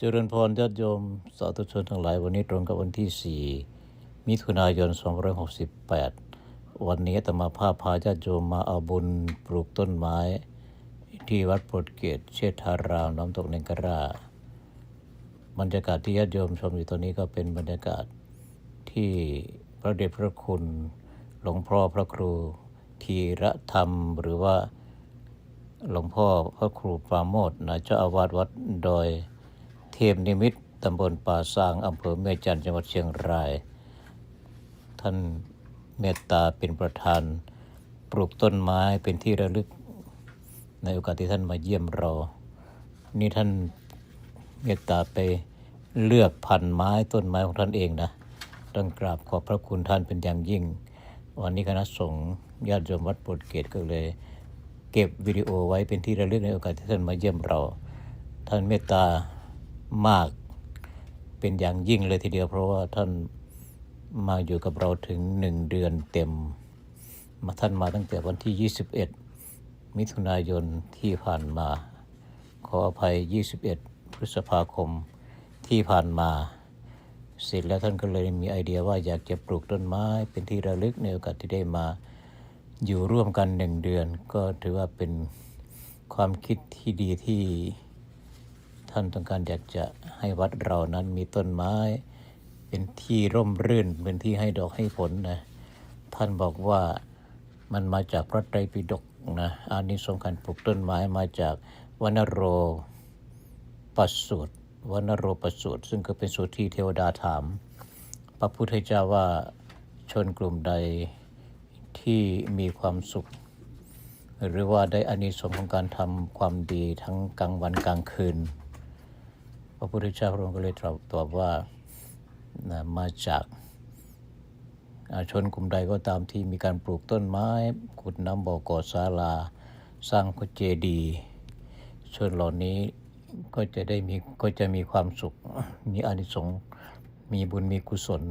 เจริญพรญาติโยมสาธุชนทั้งหลาย วันนี้ตรงกับวันที่ 4 มิถุนายน 2568 วันนี้ตมาภาพพาญาติโยมมาเอาบุญปลูกต้นไม้ ที่วัดโปรดเกตเชษฐารามน้ำตกเนงกราบรรยากาศที่ญาติโยมชมอยู่ตอนนี้ก็เป็นบรรยากาศที่พระเดชพระคุณหลวงพ่อพระครูธีระธรรม หรือว่าหลวงพ่อพระครูปราโมทนะเจ้าอาวาสวัดดอย ทพนิมิตตำบลป่าซางอำเภอแม่จันทร์จังหวัดเชียงราย ท่านเมตตาเป็นประธาน ปลูกต้นไม้เป็นที่ระลึก ในโอกาสที่ท่านมาเยี่ยมเรา นี่ท่านเมตตาไปเลือกพันธุ์ไม้ต้นไม้ของท่านเองนะต้องกราบขอบพระคุณท่านเป็นอย่างยิ่ง วันนี้คณะสงฆ์ญาติโยมวัดโปรดเกตก็เลย เก็บวิดีโอไว้เป็นที่ระลึกในโอกาสที่ท่านมาเยี่ยมเรา ท่านเมตตา มากเป็นอย่างยิ่งเลยทีเดียว เพราะว่าท่านมาอยู่กับเราถึงหนึ่งเดือนเต็ม มาท่านมาตั้งแต่วันที่ 21 มิถุนายนที่ผ่านมา ขออภัย 21 พฤษภาคมที่ผ่านมาเสร็จแล้วท่านก็เลยมีไอเดียว่าอยากจะปลูกต้นไม้เป็นที่ระลึกในโอกาสที่ได้มาอยู่ร่วมกันหนึ่งเดือน ก็ถือว่าเป็นความคิดที่ดีที่ ท่านต้องการอยากจะให้วัดเรานั้นมีต้นไม้ เป็นที่ร่มรื่นเป็นที่ให้ดอกให้ผลนะท่านบอกว่ามันมาจากพระไตรปิฎกนะอานิสงส์การปลูกต้นไม้มาจากวนโรปสูตรวนโรปสูตร ซึ่งก็เป็นสูตรที่เทวดาถาม พระพุทธเจ้าว่าชนกลุ่มใดที่มีความสุข หรือว่าได้อานิสงส์ของการทำความดีทั้งกลางวันกลางคืน พระพุทธเจ้าพระองค์ก็เลยตรัสตอบว่านะมาจากอาชนกลุ่มใดก็ตามที่มีการปลูกต้นไม้ขุดน้ำบ่อก่อศาลา สร้างพระเจดีย์ชนเหล่านี้ก็จะได้มีก็จะมีความสุขมีอานิสงส์มีบุญมีกุศล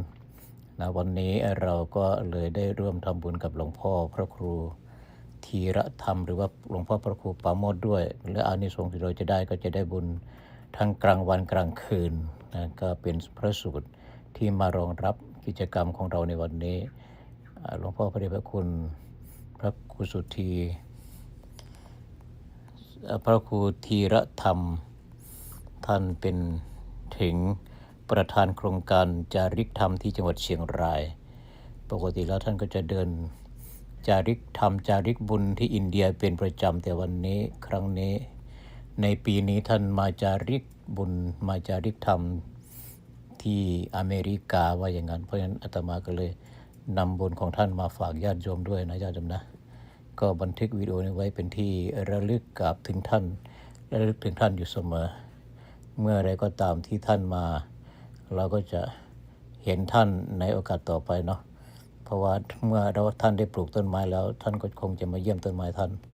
นะวันนี้เราก็เลยได้ร่วมทำบุญกับหลวงพ่อพระครูธีระธรรม หรือว่าหลวงพ่อพระครูปราโมดด้วย และอานิสงส์ที่เราจะได้ก็จะได้บุญ ทั้งกลางวันกลางคืนนะก็เป็นพระสูตรที่มารองรับกิจกรรมของเราในวันนี้หลวงพ่อพระเดชพระคุณพระครูสุธีพระครูธีระธรรม ท่านเป็นถึงประธานโครงการจาริกธรรมที่จังหวัดเชียงราย ปกติแล้วท่านก็จะเดินจาริกธรรมจาริกบุญที่อินเดียเป็นประจำแต่วันนี้ครั้งนี้ ในปีนี้ท่านมาจาริกบุญมาจาริกธรรมที่อเมริกาว่าอย่างนั้น เพราะฉะนั้นอาตมาก็เลยนำบุญของท่านมาฝากญาติโยมด้วยนะญาติโยมนะ ก็บันทึกวิดีโอนี้ไว้เป็นที่ระลึกกราบถึงท่านระลึกถึงท่านอยู่เสมอ เมื่อไรก็ตามที่ท่านมา เราก็จะเห็นท่านในโอกาสต่อไปเนาะเพราะว่าเมื่อเราท่านได้ปลูกต้นไม้แล้ว ท่านก็คงจะมาเยี่ยมต้นไม้ท่าน